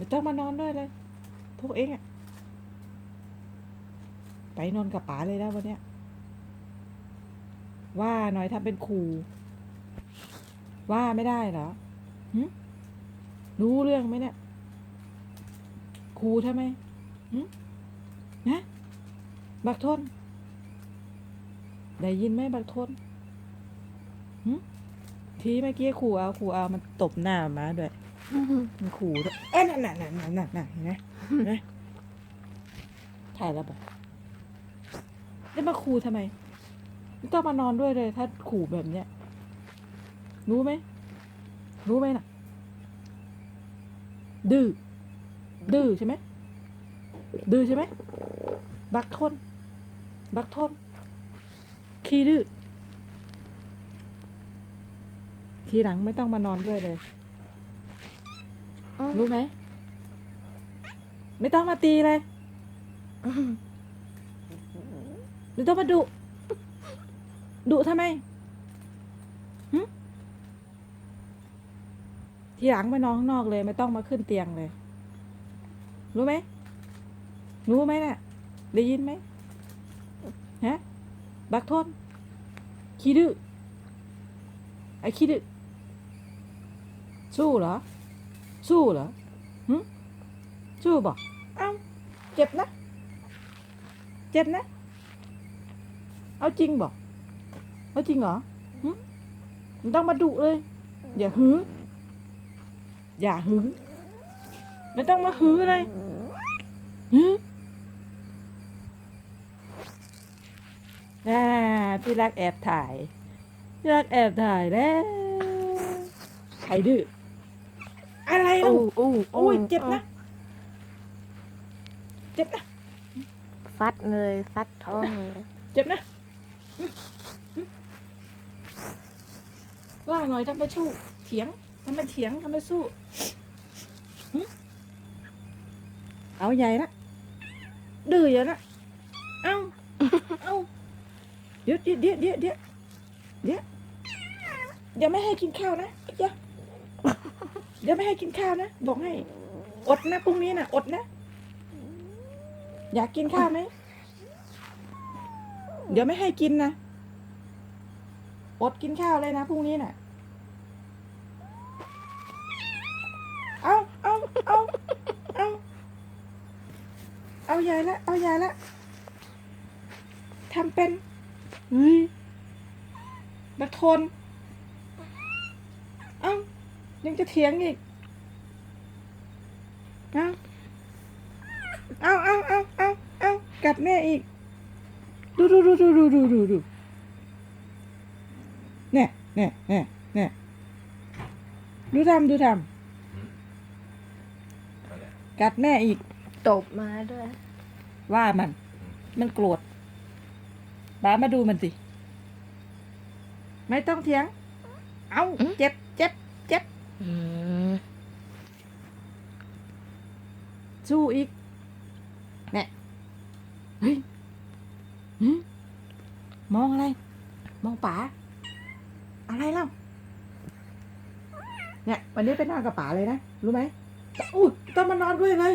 ไม่ต้องมานอนด้วยเลย พวกเองอะไปนอนกับป๋าเลยนะวันเนี้ย ว่าหน่อยทำเป็นครูว่าไม่ได้เหรอหึรู้เรื่องไหมเนี่ยครูทำไมหึนะ บักทน ได้ยินไหมบักทนหึทีเมื่อกี้ครูเอาครูเอามันตบหน้ามาด้วย มันขู่ด้วยเอ้ยนั่นน่ะนั่นน่ะนั่นน่ะเห็นไหมเห็นไหมถ่ายแล้วบอกจะมาขู่ทำไมไม่ต้องมานอนด้วยเลย ถ้าขู่แบบเนี้ยรู้ไหมรู้ไหมน่ะ ดื้อดื้อใช่ไหมดื้อใช่ไหมบักทนบักทนขี้ดื้อทีหลังไม่ต้องมานอนด้วยเลย รู้ไหม ไม่ต้องมาตีเลย ไม่ต้องมาดุ ดุทำไมหึทีหลังไปนอนข้างนอกเลย ไม่ต้องมาขึ้นเตียงเลย รู้ไหม รู้ไหมน่ะ ได้ยินไหมฮะ บักทนขี้ดื้อไอ้ขี้ดื้อสู้เหรอ สู้เหรอหึสู้บอกเอ้าเจ็บนะ เจ็บนะ เอาจริงบอกเอาจริงเหรอหึมันต้องมาดุเลย อย่าหืออย่าหือไม่ต้องมาหือเลยหือน่าพี่รักแอบถ่ายพี่รักแอบถ่ายแล้วใครดื้อ อะไรโอ้ลูกโอ้โอ้ยเจ็บนะ เจ็บนะ ฟัดเลยฟัดท้องเลยเจ็บนะว่าหน่อยทำไปสู้เถียงทำไปเถียงทำไปสู้หึเอาใหญ่ละดื้ออย่าละเอาเอาเดี๋ยวเดี๋ยวเดี๋ยวเดี๋ยวเดี๋ยวเดี๋ยวเดี๋ยวไม่ให้กินข้าวนะเดี๋ยว เดี๋ยวไม่ให้กินข้าวนะ บอกให้ อดนะพรุ่งนี้นะอดนะ อยากกินข้าวไหม เดี๋ยวไม่ให้กินนะ อดกินข้าวเลยนะพรุ่งนี้น่ะ เอาเอาเอาเอาเอายายละ เอายายละทำเป็นเฮ้ยบักทน เอา ยังจะเถียงอีกเอาเอาเอาเอาเอาเอากัดแม่อีก ดูดูดูดูดูดูดูดูเนี่ยเนี่ยเนี่ยเนี่ยดูทำดูทำกัดแม่อีก ตบมาด้วย ว่ามัน มันโกรธบ้ามาดูมันสิ ไม่ต้องเถียง เอาเจ็บ เจ็บเจ็บอืมสู้อีกเนี่ยเฮ้ยหึมองอะไร มองป๋า อะไรเล่า เนี่ย วันนี้ไปนอนกับป๋าเลยนะ รู้ไหมอู้ต้องมานอนด้วยเลย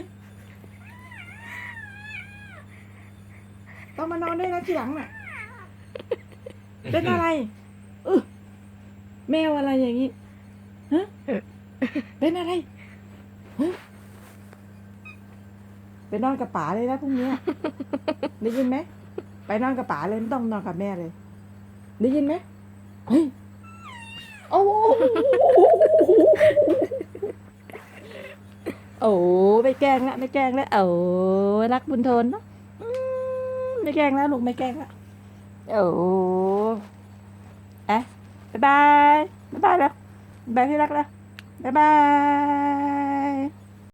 ต้องมานอนด้วยนะทีหลังน่ะ เป็นอะไรเออแมวอะไรอย่างนี้ฮะ เป็นอะไรฮะไปนอนกับป๋าเลยนะพรุ่งนี้ได้ยินไหมไปนอนกับป๋าเลยไม่ต้องนอนกับแม่เลย ได้ยินไหมเฮ้ยโอ้โหโอ้ไม่แกล้งละไม่แกล้งละโอ้รักบุญทนเนาะอืมไม่แกล้งแล้วลูกไม่แกล้งละโอ้เอ๊ะบ๊ายบายบ๊ายบายแล้วบ๊ายบายพี่รักแล้ว 拜拜。